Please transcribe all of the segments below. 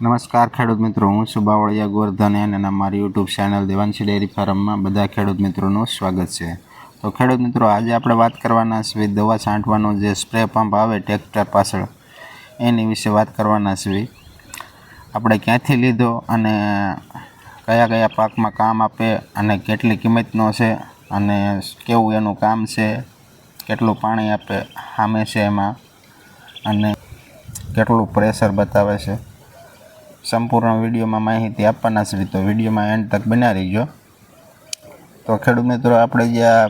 નમસ્કાર ખેડૂત મિત્રો, હું છું બાવળિયા ગોરધન અને મારી યુટ્યુબ ચેનલ દેવાંશી ડેરી ફાર્મમાં બધા ખેડૂત મિત્રોનું સ્વાગત છે. તો ખેડૂત મિત્રો, આજે આપણે વાત કરવાના છીએ દવા છાંટવાનો જે સ્પ્રે પંપ આવે ટ્રેક્ટર પાછળ, એની વિશે વાત કરવાના છીએ આપણે ક્યાંથી લીધો અને કયા કયા પાકમાં કામ આપે અને કેટલી કિંમતનો છે અને કેવું એનું કામ છે, કેટલું પાણી આપે સામે છે એમાં અને કેટલું પ્રેશર બતાવે છે. સંપૂર્ણ વિડીયોમાં માહિતી આપવાના છે, તો વિડીયોમાં એન્ડ તક બના રહીજો. તો ખેડૂત મિત્રો, આપણે જે આ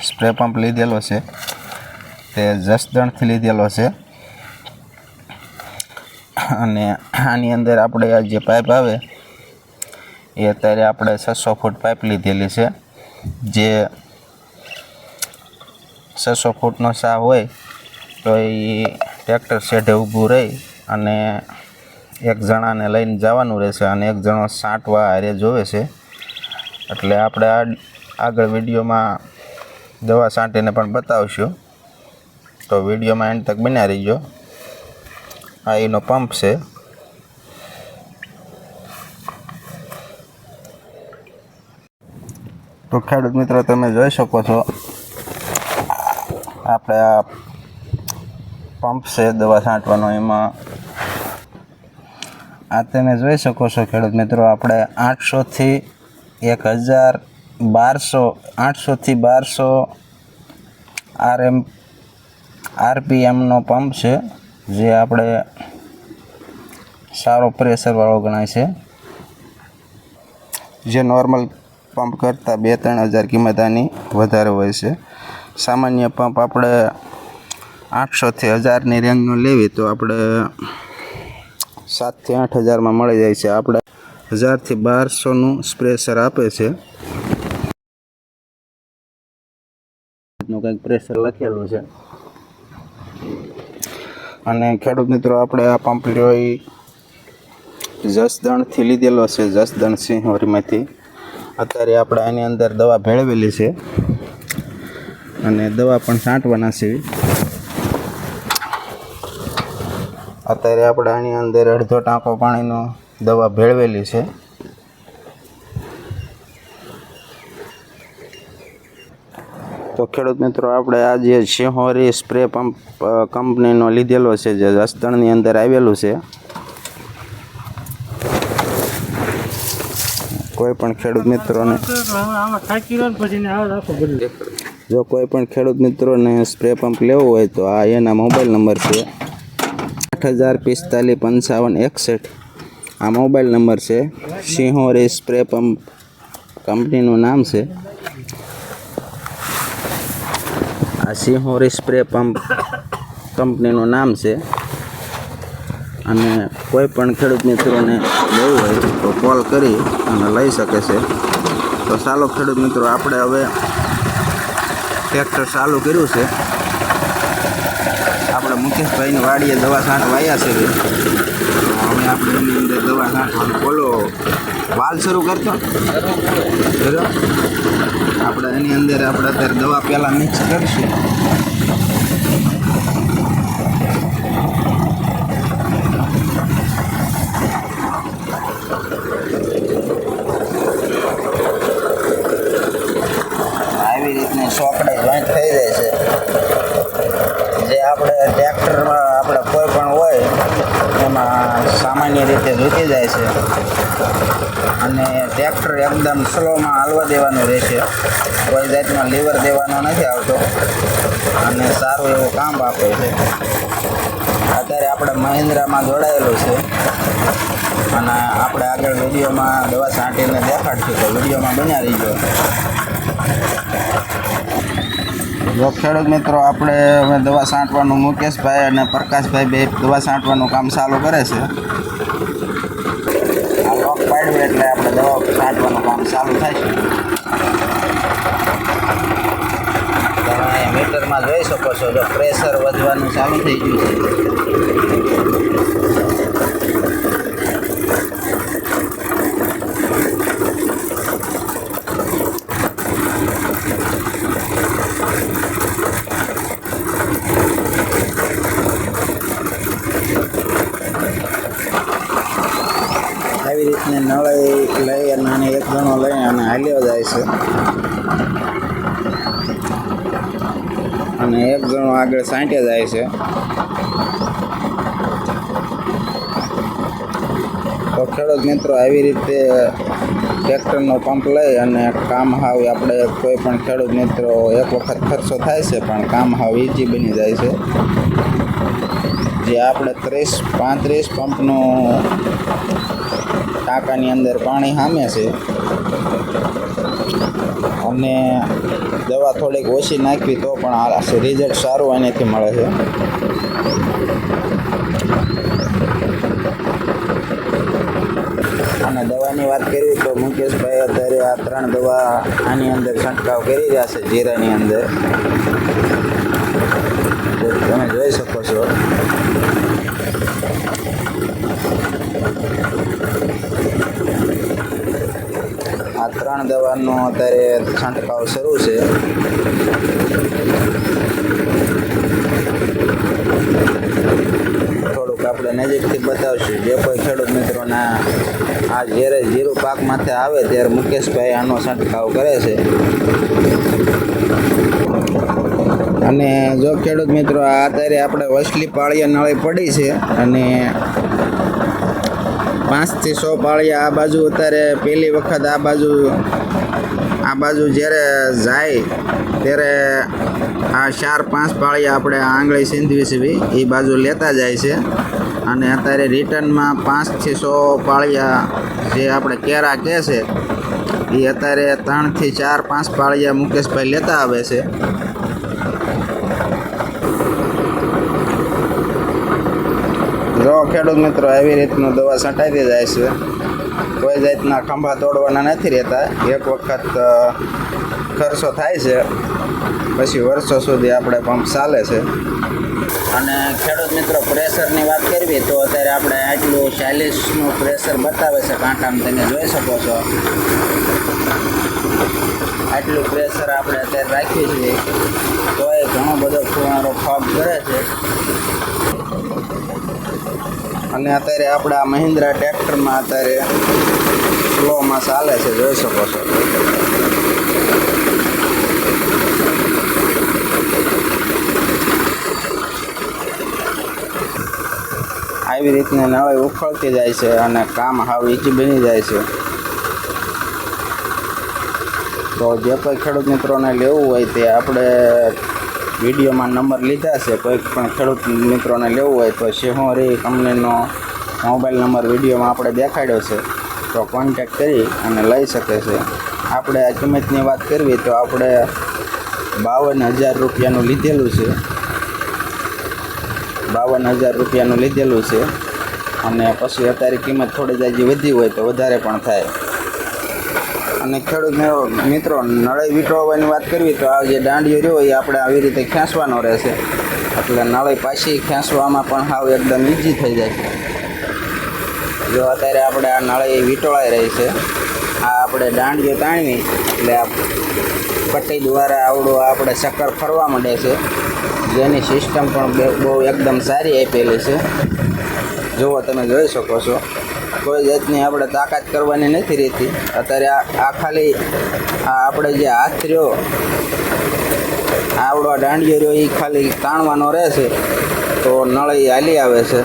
સ્પ્રે પંપ લીધેલો છે, તે જસદણથી લીધેલો છે. અને આની અંદર આપણે આ જે પાઇપ આવે, એ અત્યારે આપણે છસો ફૂટ પાઇપ લીધેલી છે. જે છસો ફૂટનો સા હોય, તો એ ટ્રેક્ટર શેઢે ઊભું રહી અને એક જણાને લઈને જવાનું રહેશે અને એક જણો સાંટવા હારે જોવે છે. એટલે આપણે આ આગળ વિડીયોમાં દવા છાંટીને પણ બતાવશું. તો વિડીયોમાં એન્ડ તક બન્યા રહીજો. આ એનો પંપ છે. તો ખેડૂત મિત્રો, તમે જોઈ શકો છો. આપણે આ પંપ છે દવા છાંટવાનો એમાં. આ તમે જોઈ શકો છો ખેડૂત મિત્રો, આપણે આઠસોથી એક હજાર બારસો આઠસોથી બારસો આરએમ આરપીએમનો પંપ છે, જે આપણે સારો પ્રેશરવાળો ગણાય છે. જે નોર્મલ પંપ કરતાં બે ત્રણ હજાર કિંમત આની વધારે હોય છે. સામાન્ય પંપ આપણે આઠસોથી હજારની રેન્જનો લેવી તો આપણે સાતથી આઠ હજારમાં મળી જાય છે. આપણે હજારથી બારસોનું સ્પ્રેશર આપે છે. કંઈક પ્રેશર લખેલું છે. અને ખેડૂત મિત્રો, આપણે આ પંપ લ્યો એ જસદણથી લીધેલો છે. જસદણ સિંહોરીમાંથી અત્યારે આપણે આની અંદર દવા ભેળવેલી છે. અને દવા પણ છાંટવાના છે. અત્યારે આપણે આની અંદર અડધો ટાંકો પાણીનો દવા ભેળવેલી છે. તો ખેડૂત મિત્રો, આપણે આ જે સિંહોરી સ્પ્રે પંપ કંપનીનો લીધેલો છે, જે જસદણની અંદર આવેલું છે. કોઈ પણ ખેડૂત મિત્રોને જો કોઈ પણ ખેડૂત મિત્રોને સ્પ્રે પંપ લેવો હોય તો આ એના મોબાઈલ નંબર છે. આઠ હજાર પિસ્તાલીસ પંચાવન એકસઠ. આ મોબાઈલ નંબર છે. સિંહોરી સ્પ્રે પંપ કંપનીનું નામ છે. આ સિંહોરી સ્પ્રે પંપ કંપનીનું નામ છે. અને કોઈ પણ ખેડૂત મિત્રોને લેવું હોય તો કોલ કરી અને લઈ શકે છે. તો ચાલો ખેડૂત મિત્રો, આપણે હવે ટ્રેક્ટર ચાલુ કર્યું છે. આપણે મુકેશભાઈની વાડીએ દવા છાંટ વાયા છે. હવે આપણે એની અંદર દવા છાંટવાનું બોલો, વાલ શરૂ કરતો આપણે એની અંદર આપણે અત્યારે દવા પહેલાં મિક્સ કરીશું આવી રીતની સોકડે જોઈન્ટ થઈ જાય છે જે આપણે ટ્રેક્ટરમાં આપણે કોઈ પણ હોય એમાં સામાન્ય રીતે ઝૂકી જાય છે. અને ટ્રેક્ટર એકદમ સ્લોમાં હાલવા દેવાનું રહેશે. કોઈ જાતનો લીવર દેવાનો નથી આવતો. અને સારું એવું કામ આપે છે. અત્યારે આપણે મહિન્દ્રામાં જોડાયેલું છે. અને આપણે આગળ વિડીયોમાં દવા છાંટીને દેખાડશું તો વિડીયોમાં બન્યા રહીજો. જો ખેડૂત મિત્રો, આપણે હવે દવા છાંટવાનું મુકેશભાઈ અને પ્રકાશભાઈ બે દવા છાંટવાનું કામ ચાલુ કરે છે. પાડ્યું એટલે આપણે દવા છાંટવાનું કામ ચાલુ થાય છે. મીટરમાં જોઈ શકો છો, જો પ્રેશર વધવાનું ચાલુ થઈ ગયું છે રીતની નળી લઈ અને આને એક ગણો લઈ અને હાલ્યો જાય છે અને એક ગણો આગળ સાંટે જાય છે. તો ખેડૂત મિત્રો, આવી રીતે ટ્રેક્ટરનો પંપ લઈ અને કામ હાવ આપણે કોઈ પણ ખેડૂત મિત્રો એક વખત ખર્ચો થાય છે, પણ કામ હાવ ઈજી બની જાય છે. જે આપણે ત્રીસ, પાંત્રીસ પંપનું ટાંકાની અંદર પાણી સામે છે. અને દવા થોડીક ઓછી નાખવી તો પણ રિઝલ્ટ સારું એનાથી મળે છે. અને દવાની વાત કરી તો મુકેશભાઈ અત્યારે આ ત્રણ દવા આની અંદર છંટકાવ કરી રહ્યા છે, જીરાની અંદર. તમે જોઈ શકો છો આ ત્રણ દવાનો અત્યારે છંટકાવ શરૂ છે. થોડુંક આપણે નજીકથી બતાવશું. જે કોઈ ખેડૂત મિત્રોના આ જ્યારે જીરું પાક માથે આવે ત્યારે મુકેશભાઈ આનો છંટકાવ કરે છે. અને જો ખેડૂત મિત્રો અત્યારે આપણે વસલી પાળીયા નળી પડી છે અને પાંચથી સો પાળિયા આ બાજુ અત્યારે પહેલી વખત આ બાજુ આ બાજુ જ્યારે જાય, ત્યારે આ ચાર પાંચ પાળિયા આપણે આંગળી સીંધવી સીવી એ બાજુ લેતા જાય છે. અને અત્યારે રિટર્નમાં પાંચથી સો પાળિયા જે આપણે કેરા કહે છે, એ અત્યારે ત્રણથી ચાર પાંચ પાળિયા મુકેશભાઈ લેતા આવે છે જો ખેડૂત મિત્રો એવી રીતનું દવા છંટાઈ જાય છે. કોઈ જાતના ખંભા તોડવાના નથી રહેતા. એક વખત ખર્ચો થાય છે. પછી વર્ષો સુધી આપણે પંપ ચાલે છે. અને ખેડૂત મિત્રો, પ્રેશરની વાત કરવી તો અત્યારે આપણે આટલું ચાલીસનું પ્રેશર બતાવે છે કાંટામાં તમે જોઈ શકો છો. આટલું પ્રેશર આપણે અત્યારે રાખીએ છીએ. તો એ ઘણો બધો ફુવારો ફોગ કરે છે. અને અત્યારે આપણે મહિન્દ્રા ટ્રેક્ટરમાં અત્યારે સ્લોમાં ચાલે છે, જોઈ શકો છો. આવી રીતની નવાઈ ઉખળતી જાય છે અને કામ હાવ ઈજી બની જાય છે. તો જે કોઈ ખેડૂત મિત્રોને લેવું હોય તે આપણે વિડીયોમાં નંબર લીધા છે, કોઈ પણ ખેડૂત મિત્રોને લેવું હોય તો સિંહોરી કંપનીનો મોબાઈલ નંબર વિડીયોમાં આપણે દેખાડ્યો છે. તો કોન્ટેક કરી અને લઈ શકે છે. આપણે આ કિંમતની વાત કરવી તો આપણે બાવન હજાર રૂપિયાનું લીધેલું છે. બાવન હજાર રૂપિયાનું લીધેલું છે. અને પછી અત્યારે કિંમત થોડી જાજી વધી હોય તો વધારે પણ થાય. અને ખેડૂત મિત્રો- નળાઈ નળી વીંટળવાની વાત કરવી તો આ જે દાંડિયો રહ્યો એ આપણે આવી રીતે ખેંચવાનો રહેશે. એટલે નળાઈ પાછી ખેંચવામાં પણ હાવ એકદમ ઇઝી થઈ જાય જો અત્યારે આપણે આ નળાઈ વીંટળાઈ રહી છે. આ આપણે દાંડિયો તાણવી એટલે આ પટ્ટી દ્વારા આવડું આપણે ચક્કર ફરવા માંડે છે. જેની સિસ્ટમ પણ બહુ એકદમ સારી આપેલી છે. જુઓ તમે જોઈ શકો છો. કોઈ જાતની આપણે તાકાત કરવાની નથી રહેતી. અત્યારે આ ખાલી આ આપણે જે હાથ રહ્યો આવડો દાંડિયો રહ્યો એ ખાલી તાણવાનો રહેશે તો નળી હાલી આવે છે.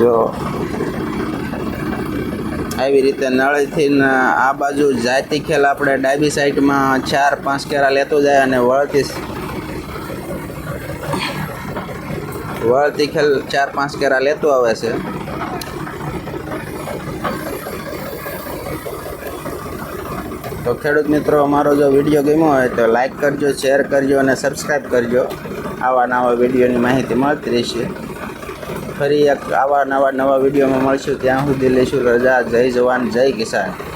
જો. આવી રીતે નળીથી આ બાજુ જાતી ખેલ આપણે ડાબી સાઈડમાં ચાર પાંચ કેરા લેતો જાય અને વળતી વળતી ખેલ ચાર પાંચ કેરા લેતો આવે છે. તો ખેડૂત મિત્રો, અમારો જો વીડિયો ગમ્યો હોય તો લાઈક કરજો શેર કરજો અને સબસ્ક્રાઈબ કરજો. આવા નવા વિડીયોની માહિતી મળતી રહેશે. ફરી એક આવા નવા નવા વિડીયોમાં મળશું. ત્યાં સુધી લઈશું રજા. જય જવાન, જય કિસાન.